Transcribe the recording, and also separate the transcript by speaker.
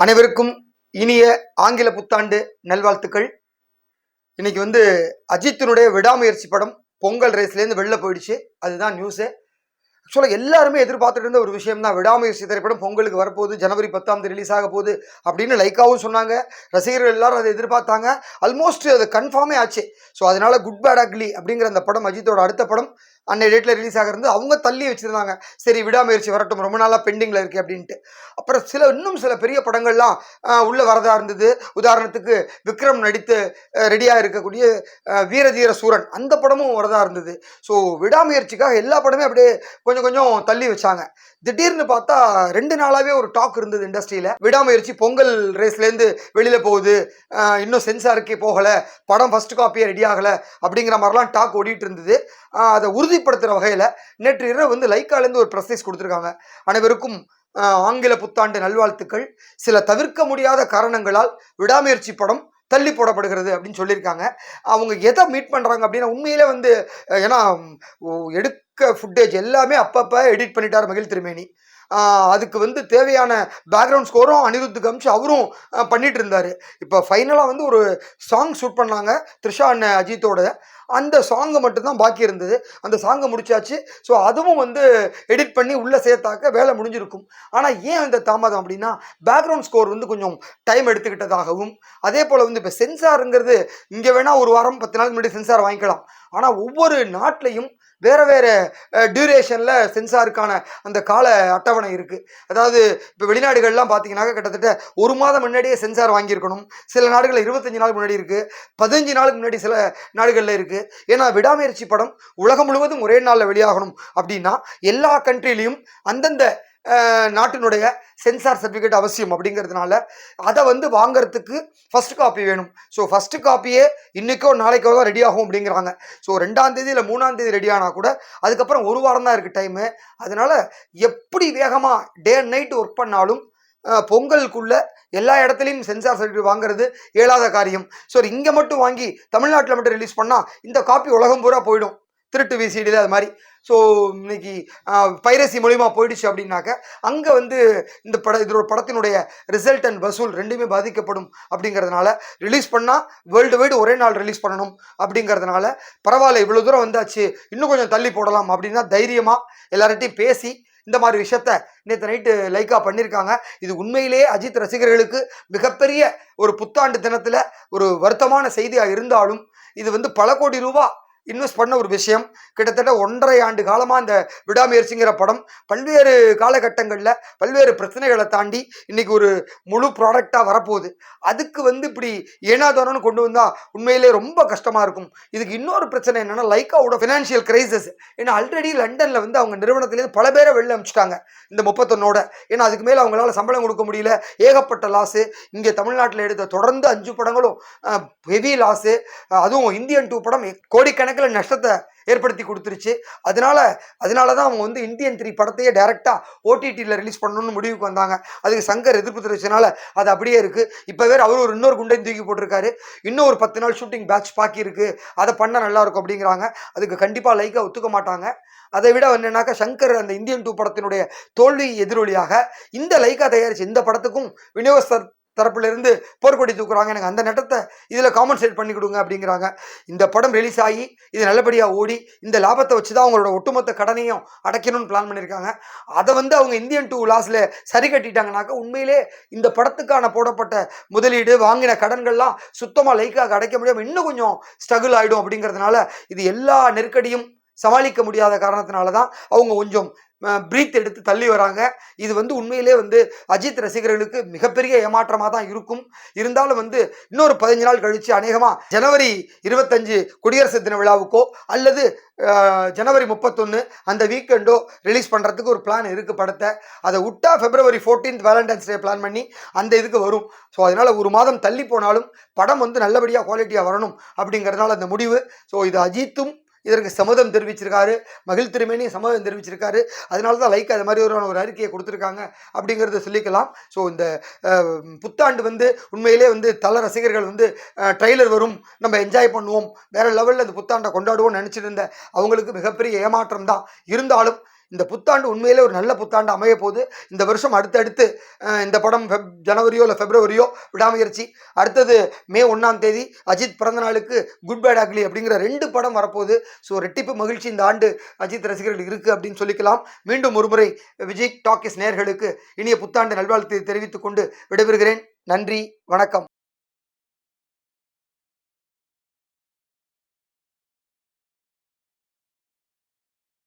Speaker 1: அனைவருக்கும் இனிய ஆங்கில புத்தாண்டு நல்வாழ்த்துக்கள். இன்னைக்கு வந்து அஜித்தினுடைய விடாமுயற்சி படம் பொங்கல் ரேஸ்லேருந்து வெளில போயிடுச்சு. அதுதான் நியூஸு ஆக்சுவலாக எல்லாருமே எதிர்பார்த்துட்டு இருந்த ஒரு விஷயம் தான் விடாமுயற்சி திரைப்படம் பொங்கலுக்கு வரப்போகுது ஜனவரி பத்தாம் தேதி ரிலீஸ் ஆக போகுது அப்படின்னு லைக்காவும் சொன்னாங்க. ரசிகர்கள் எல்லாரும் அதை எதிர்பார்த்தாங்க. ஆல்மோஸ்ட் அது கன்ஃபார்மே ஆச்சு. ஸோ அதனால குட் பேட் அக்லி அப்படிங்கிற அந்த படம் அஜித்தோட அடுத்த படம் அன்னை டேட்டில் ரிலீஸ் ஆகிறது அவங்க தள்ளி வச்சுருந்தாங்க. சரி விடாமுயற்சி வரட்டும் ரொம்ப நாளாக பெண்டிங்கில் இருக்குது அப்படின்ட்டு. அப்புறம் சில இன்னும் சில பெரிய படங்கள்லாம் உள்ளே வரதாக வரதா இருந்தது. உதாரணத்துக்கு விக்ரம் நடித்து ரெடியாக இருக்கக்கூடிய வீரதீர சூரன் அந்த படமும் வரதா இருந்தது. ஸோ விடாமுயற்சிக்காக எல்லா படமே அப்படியே கொஞ்சம் கொஞ்சம் தள்ளி வச்சாங்க. திடீர்னு பார்த்தா ரெண்டு நாளாவே ஒரு டாக் இருந்தது இண்டஸ்ட்ரியில். விடாமுயற்சி பொங்கல் ரேஸ்லேருந்து வெளியில் போகுது. இன்னும் சென்சாருக்கே போகலை. படம் ஃபர்ஸ்ட் காப்பியே ரெடி ஆகலை அப்படிங்கிற மாதிரிலாம் டாக் ஓடிட்டு இருந்தது. அதை உறுதிப்படுத்துகிற வகையில் நேற்று இரவு வந்து லைக்காலேருந்து ஒரு ப்ரெஸ்ஸைஸ் கொடுத்துருக்காங்க. அனைவருக்கும் ஆங்கில புத்தாண்டு நல்வாழ்த்துக்கள். சில தவிர்க்க முடியாத காரணங்களால் விடாமுயற்சி படம் தள்ளி போடப்படுகிறது அப்படின்னு சொல்லியிருக்காங்க. அவங்க எதை மீட் பண்ணுறாங்க அப்படின்னா உண்மையிலே வந்து ஏன்னா எடு ஃபுட்டேஜ் எல்லாமே அப்பப்போ எடிட் பண்ணிட்டார் மகிழ் திருமேனி. அதுக்கு வந்து தேவையான பேக்ரவுண்ட் ஸ்கோரும் அனிருத்துக்கு கம்ஷி அவரும் பண்ணிகிட்டு பண்ணிட்டு இருந்தார் இப்போ ஃபைனலாக வந்து ஒரு சாங் ஷூட் பண்ணாங்க த்ரிஷா அண்ணன் அஜித்தோட. அந்த சாங்கு மட்டும்தான் பாக்கி இருந்தது. அந்த சாங்கை முடிச்சாச்சு. ஸோ அதுவும் வந்து எடிட் பண்ணி உள்ளே சேர்த்தாக்க வேலை முடிஞ்சிருக்கும். ஆனால் ஏன் இந்த தாமதம் அப்படின்னா பேக்ரவுண்ட் ஸ்கோர் வந்து கொஞ்சம் டைம் எடுத்துக்கிட்டதாகவும் அதே போல் வந்து இப்போ சென்சாருங்கிறது இங்கே வேணால் ஒரு வாரம் பத்து நாளுக்கு முன்னாடி சென்சார் வாங்கிக்கலாம். ஆனால் ஒவ்வொரு நாட்டிலையும் வேறு வேறு டியூரேஷனில் சென்சாருக்கான அந்த கால அட்டவணை இருக்குது அதாவது இப்போ வெளிநாடுகள்லாம் பார்த்தீங்கன்னாக்கா கிட்டத்தட்ட ஒரு மாதம் முன்னாடியே சென்சார் வாங்கியிருக்கணும். சில நாடுகளில் இருபத்தஞ்சி நாள் முன்னாடி இருக்குது பதினஞ்சு நாளுக்கு முன்னாடி சில நாடுகளில் இருக்குது ஏன்னா விடாமுயற்சி படம் உலகம் முழுவதும் ஒரே நாளில் வெளியாகணும் அப்படின்னா எல்லா கண்ட்ரிலையும் அந்தந்த நாட்டினுடைய சென்சார் சர்டிஃபிகேட் அவசியம் அப்படிங்கிறதுனால அதை வந்து வாங்கிறதுக்கு ஃபர்ஸ்ட் காப்பி வேணும். ஸோ ஃபஸ்ட்டு காப்பியே இன்றைக்கோ நாளைக்கோ தான் ரெடி ஆகும் அப்படிங்கிறாங்க. ஸோ ரெண்டாம் தேதி இல்லை மூணாம் தேதி ரெடி ஆனால் கூட அதுக்கப்புறம் ஒரு வாரம் தான் இருக்குது டைமு அதனால் எப்படி வேகமாக டே அண்ட் நைட் ஒர்க் பண்ணாலும் பொங்கலுக்குள்ளே பொங்கலுக்குள்ள எல்லா இடத்துலையும் சென்சார் சர்டிஃபிகேட் வாங்குறது இயலாத காரியம். ஸோ இங்கே மட்டும் வாங்கி தமிழ்நாட்டில் மட்டும் ரிலீஸ் பண்ணால் இந்த காப்பி உலகம் பூரா போயிடும். திருட்டு விசிடியில் அது மாதிரி. ஸோ இன்னைக்கு பைரசி மூலிமா போயிடுச்சு அப்படின்னாக்க அங்கே வந்து இந்த பட இதோட படத்தினுடைய ரிசல்ட் அண்ட் வசூல் ரெண்டுமே பாதிக்கப்படும் அப்படிங்கிறதுனால ரிலீஸ் பண்ணால் வேர்ல்டு வைடு ஒரே நாள் ரிலீஸ் பண்ணணும் அப்படிங்கிறதுனால பரவாயில்ல இவ்வளோ தூரம் வந்தாச்சு இன்னும் கொஞ்சம் தள்ளி போடலாம் அப்படின்னா தைரியமாக எல்லார்ட்டையும் பேசி இந்த மாதிரி விஷயத்த நேற்று நைட்டு லைக்கா பண்ணியிருக்காங்க இது உண்மையிலேயே அஜித் ரசிகர்களுக்கு மிகப்பெரிய ஒரு புத்தாண்டு தினத்தில் ஒரு வருத்தமான செய்தியாக இருந்தாலும் இது வந்து பல கோடி ரூபா இன்வெஸ்ட் பண்ண ஒரு விஷயம். கிட்டத்தட்ட ஒன்றரை ஆண்டு காலமாக இந்த விடாமுயற்சிங்கிற படம் பல்வேறு காலகட்டங்களில் பல்வேறு பிரச்சனைகளை தாண்டி இன்னைக்கு ஒரு முழு ப்ராடக்டாக வரப்போகுது. அதுக்கு வந்து இப்படி ஏனாதானம்னு கொண்டு வந்தால் உண்மையிலே ரொம்ப கஷ்டமாக இருக்கும். இதுக்கு இன்னொரு பிரச்சனை என்னன்னா லைக்காவோட ஃபினான்ஷியல் கிரைசஸ் ஏன்னா ஆல்ரெடி லண்டனில் வந்து அவங்க நிறுவனத்திலேருந்து பல பேரை வெளில அனுப்பிச்சிட்டாங்க இந்த முப்பத்தொன்னோட. ஏன்னா அதுக்கு மேலே அவங்களால சம்பளம் கொடுக்க முடியல. ஏகப்பட்ட லாஸு இங்கே தமிழ்நாட்டில் எடுத்த தொடர்ந்து அஞ்சு படங்களும் ஹெவி லாஸு அதுவும் இந்தியன் டூ படம் கணக்கில் நஷ்டத்தை ஏற்படுத்தி கொடுத்துருச்சு. அதனால அதனால தான் அவங்க வந்து இந்தியன் த்ரீ படத்தையே டேரெக்டாக ஓடிடியில் ரிலீஸ் பண்ணணும்னு முடிவுக்கு வந்தாங்க. அதுக்கு சங்கர் எதிர்ப்பு தெரிவிச்சனால அது அப்படியே இருக்குது இப்போ வேறு அவர் ஒரு இன்னொரு குண்டையும் தூக்கி போட்டிருக்காரு. இன்னும் ஒரு பத்து நாள் ஷூட்டிங் பேட்ச் பாக்கி இருக்குது அதை பண்ணால் நல்லாயிருக்கும் அப்படிங்கிறாங்க. அதுக்கு கண்டிப்பாக லைக்காக ஒத்துக்க மாட்டாங்க. அதை விட என்னன்னாக்கா சங்கர் அந்த இந்தியன் டூ படத்தினுடைய தோல்வி எதிரொலியாக இந்த லைக்கா தயாரிச்சு இந்த படத்துக்கும் விநியோகஸ்தர் தரப்பிலிருந்து போர்க்கொடி தூக்குறாங்க. எனக்கு அந்த நட்டத்தை இதில் காம்பன்சேட் பண்ணி கொடுங்க அப்படிங்கிறாங்க. இந்த படம் ரிலீஸ் ஆகி இது நல்லபடியாக ஓடி இந்த லாபத்தை வச்சு தான் அவங்களோட ஒட்டுமொத்த கடனையும் அடைக்கணும்னு பிளான் பண்ணியிருக்காங்க அதை வந்து அவங்க இந்தியன் டூ லாஸில் சரி கட்டிட்டாங்கனாக்கா உண்மையிலே இந்த படத்துக்கான போடப்பட்ட முதலீடு வாங்கின கடன்கள்லாம் சுத்தமாக லைக்காக அடைக்க முடியாமல் இன்னும் கொஞ்சம் ஸ்ட்ரகிள் ஆகிடும் அப்படிங்கிறதுனால இது எல்லா நெருக்கடியும் சமாளிக்க முடியாத காரணத்தினால தான் அவங்க கொஞ்சம் பிரீத் எடுத்து தள்ளி வராங்க. இது வந்து உண்மையிலே வந்து அஜித் ரசிகர்களுக்கு மிகப்பெரிய ஏமாற்றமாக தான் இருக்கும். இருந்தாலும் வந்து இன்னொரு பதினஞ்சு நாள் கழித்து அநேகமாக ஜனவரி இருபத்தஞ்சு குடியரசு தின விழாவுக்கோ அல்லது ஜனவரி முப்பத்தொன்று அந்த வீக்கெண்டோ ரிலீஸ் பண்ணுறதுக்கு ஒரு பிளான் இருக்குது படத்தை. அதை விட்டா February fourteenth Valentine's Day plan பண்ணி அந்த இதுக்கு வரும். ஸோ அதனால் ஒரு மாதம் தள்ளி போனாலும் படம் வந்து நல்லபடியாக குவாலிட்டியாக வரணும் அப்படிங்கிறதுனால அந்த முடிவு. ஸோ இது அஜித்தும் இதற்கு சம்மதம் தெரிவிச்சிருக்காரு. மகிழ் திருமேனி சம்மதம் தெரிவிச்சிருக்காரு. அதனால தான் லைக் அது மாதிரி ஒரு ஒரு அறிக்கையை கொடுத்துருக்காங்க அப்படிங்கிறத சொல்லிக்கலாம். ஸோ இந்த புத்தாண்டு வந்து உண்மையிலே வந்து தல ரசிகர்கள் வந்து ட்ரெய்லர் வரும். நம்ம என்ஜாய் பண்ணுவோம். வேறு லெவலில் இந்த புத்தாண்டை கொண்டாடுவோம்னு நினச்சிட்டு இருந்த அவங்களுக்கு மிகப்பெரிய ஏமாற்றம் தான். இருந்தாலும் இந்த புத்தாண்டு உண்மையிலே ஒரு நல்ல புத்தாண்டு அமைய போகுது. இந்த வருஷம் அடுத்தடுத்து இந்த படம் ஃபெப் ஜனவரியோ இல்லை பிப்ரவரியோ விடாமுயற்சி. அடுத்தது மே ஒன்றாம் தேதி அஜித் பிறந்த நாளுக்கு குட் பேட் அக்லி அப்படிங்கிற ரெண்டு படம் வரப்போகுது. ஸோ ரெட்டிப்பு மகிழ்ச்சி இந்த ஆண்டு அஜித் ரசிகர்கள் இருக்குது அப்படின்னு சொல்லிக்கலாம். மீண்டும் ஒருமுறை விஜய் டாக்கிஸ் நேர்களுக்கு இனிய புத்தாண்டு நல்வாழ்த்து தெரிவித்துக் கொண்டு விடைபெறுகிறேன். நன்றி வணக்கம்.